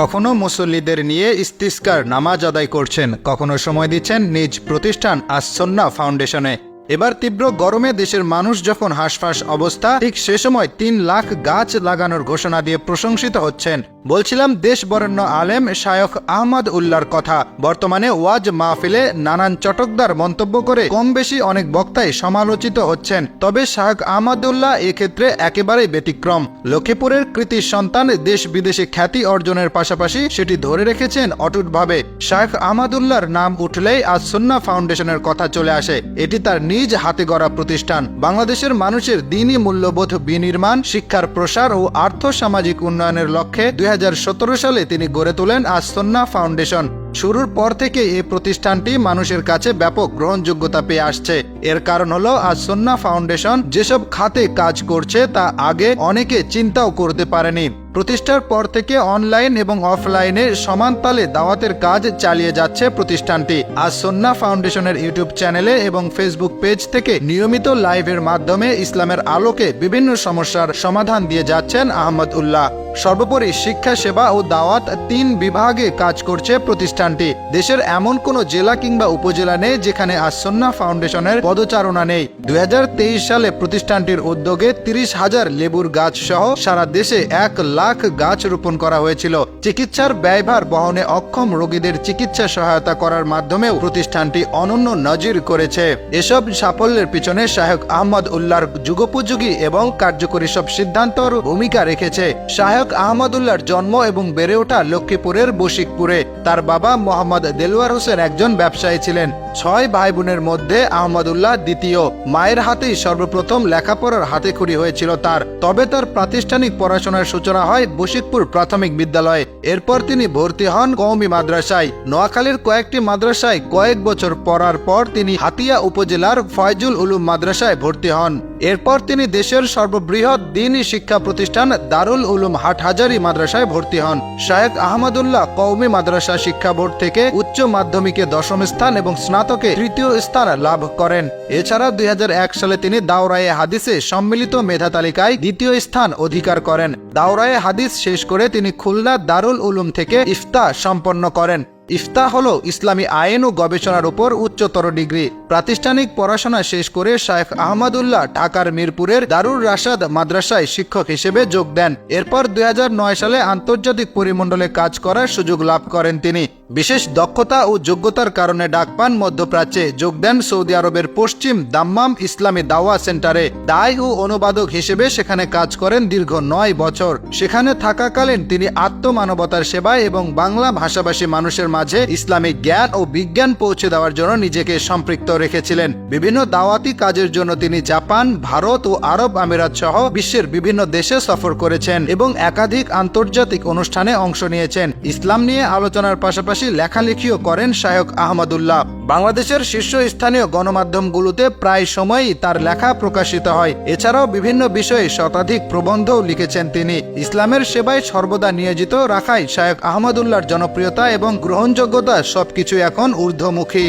কখনো মুসল্লিদের নিয়ে ইস্তিস্কার নামাজ আদায় করছেন কখনো সময় দিচ্ছেন নিজ প্রতিষ্ঠান আসন্না ফাউন্ডেশনে। এবার তীব্র গরমে দেশের মানুষ যখন হাঁসফাঁস অবস্থা, ঠিক সে সময় তিন লাখ গাছ লাগানোর ঘোষণা দিয়ে প্রশংসিত হচ্ছেন। বলছিলাম, দেশ বরেণ্য আলেম শায়খ আহমদ উল্লার কথা। বর্তমানে ওয়াজ মাহফিলে নানান চটকদার মন্তব্য করে কম বেশি অনেক বক্তাই সমালোচিত হচ্ছেন। তবে শায়খ আহমদুল্লাহ এক্ষেত্রে একেবারেই ব্যতিক্রম। লক্ষ্মীপুরের কৃতি সন্তান দেশ বিদেশে খ্যাতি অর্জনের পাশাপাশি সেটি ধরে রেখেছেন অটুটভাবে। শায়খ আহমদুল্লাহর নাম উঠলেই আজ সুন্না ফাউন্ডেশনের কথা চলে আসে। এটি তার নিজ হাতে গড়া প্রতিষ্ঠান। বাংলাদেশের মানুষের দিনই মূল্যবোধ বিনির্মাণ, শিক্ষার প্রসার ও আর্থ সামাজিক উন্নয়নের লক্ষ্যে দুই হাজার সতেরো সালে তিনি গড়ে তোলেন আস্তন্না ফাউন্ডেশন। শুরুর পর থেকে এই প্রতিষ্ঠানটি মানুষের কাছে ব্যাপক গ্রহণযোগ্যতা পেয়ে আসছে। এর কারণ হলো আসন্না ফাউন্ডেশন যেসব খাতে কাজ করছে, তা আগে অনেকে চিন্তাও করতে পারেনি। প্রতিষ্ঠার পর থেকে অনলাইন এবং অফলাইনে সমান তালে দাওয়াতের কাজ চালিয়ে যাচ্ছে প্রতিষ্ঠানটি। আজ সন্না ফাউন্ডেশনের ইউটিউব চ্যানেলে এবং ফেসবুক পেজ থেকে নিয়মিত লাইভের মাধ্যমে ইসলামের আলোকে বিভিন্ন সমস্যার সমাধান দিয়ে যাচ্ছেন আহমদ উল্লাহ। সর্বোপরি শিক্ষা সেবা ও দাওয়াত তিন বিভাগে কাজ করছে প্রতিষ্ঠানটি। দেশের এমন কোনো জেলা কিংবা উপজেলা নেই যেখানে আসন্না ফাউন্ডেশনের পদচারণা নেই। দুই সালে প্রতিষ্ঠানটির উদ্যোগে তিরিশ হাজার লেবুর গাছ সহ সারা দেশে এক লাখ গাছ রোপণ করা হয়েছিল। চিকিৎসার ব্যয়ভার বহনে অক্ষম রোগীদের চিকিৎসা সহায়তা করার মাধ্যমেও প্রতিষ্ঠানটি অনন্য নজির করেছে। এসব সাফল্যের পিছনে শায়ক আহমদ উল্লাহর যুগোপযোগী এবং কার্যকরী সব সিদ্ধান্তর ভূমিকা রেখেছে। শায়ক আহমদ উল্লাহর জন্ম এবং বেড়ে ওঠা লক্ষ্মীপুরের বশিকপুরে। তার বাবা মোহাম্মদ দেলওয়ার হোসেন একজন ব্যবসায়ী ছিলেন। ছয় ভাই বোনের মধ্যে আহমদুল্লাহ দ্বিতীয়। মায়ের হাতেই সর্বপ্রথম লেখাপড়ার হাতে হাতেখড়ি হয়েছিল তার। তবে তার প্রাতিষ্ঠানিক পড়াশোনার সূচনা হয় বশিকপুর প্রাথমিক বিদ্যালয়ে। এরপর তিনি ভর্তি হন কৌমি মাদ্রাসায়। নোয়াখালীর কয়েকটি মাদ্রাসায় কয়েক বছর পড়ার পর তিনি হাতিয়া উপজেলার ফয়জুল উলুম মাদ্রাসায় ভর্তি হন। এরপর তিনি দেশের সর্ববৃহৎ দিনই শিক্ষা প্রতিষ্ঠান দারুল উলুম হাটহাজারি মাদ্রাসায় ভর্তি হন। শায়েক আহমদুল্লাহ কৌমি মাদ্রাসা শিক্ষা বোর্ড থেকে উচ্চ মাধ্যমিকে দশম স্থান এবং স্নাতকে তৃতীয় স্থান লাভ করেন। এছাড়া দুই হাজার এক সালে তিনি দাওরায়ে হাদিসে সম্মিলিত মেধা তালিকায় দ্বিতীয় স্থান অধিকার করেন। দাওরায়ে হাদিস শেষ করে তিনি খুলনা দারুল উলুম থেকে ইফতা সম্পন্ন করেন। ইফতা হলো ইসলামী আইন ও গবেষণার উপর উচ্চতর ডিগ্রি। প্রাতিষ্ঠানিক পড়াশোনা শেষ করে শায়েখ আহমদুল্লাহ ঢাকার মিরপুরের দারুর রাশাদ মাদ্রাসায় শিক্ষক হিসেবে যোগ দেন। এরপর দুই সালে আন্তর্জাতিক পরিমণ্ডলে কাজ করার সুযোগ লাভ করেন তিনি। বিশেষ দক্ষতা ও যোগ্যতার কারণে ডাক পান মধ্যপ্রাচ্যে। যোগ দেন সৌদি আরবের পশ্চিম দাম্মাম ইসলামী দাওয়া সেন্টারে। দায় ও অনুবাদক হিসেবে সেখানে কাজ করেন দীর্ঘ নয় বছর। সেখানে থাকাকালীন তিনি আত্মমানবতার সেবায় এবং বাংলা ভাষাভাষী মানুষের মাঝে ইসলামিক জ্ঞান ও বিজ্ঞান পৌঁছে দেওয়ার জন্য নিজেকে সম্পৃক্ত রেখেছিলেন। বিভিন্ন দাওয়াতি কাজের জন্য তিনি জাপান, ভারত ও আরব আমিরাত সহ বিশ্বের বিভিন্ন দেশে সফর করেছেন এবং একাধিক আন্তর্জাতিক অনুষ্ঠানে অংশ নিয়েছেন। ইসলাম নিয়ে আলোচনার পাশাপাশি লেখালেখিও করেন শায়ক আহমদুল্লাহ। বাংলাদেশের শীর্ষস্থানীয় গণমাধ্যমগুলোতে প্রায় সময়ই তার লেখা প্রকাশিত হয়। এছাড়াও বিভিন্ন বিষয়ে শতাধিক প্রবন্ধও লিখেছেন তিনি। ইসলামের সেবায় সর্বদা নিয়োজিত রাখায় শায়ক আহমদুল্লাহর জনপ্রিয়তা এবং গ্রহণযোগ্যতা সবকিছু এখন ঊর্ধ্বমুখী।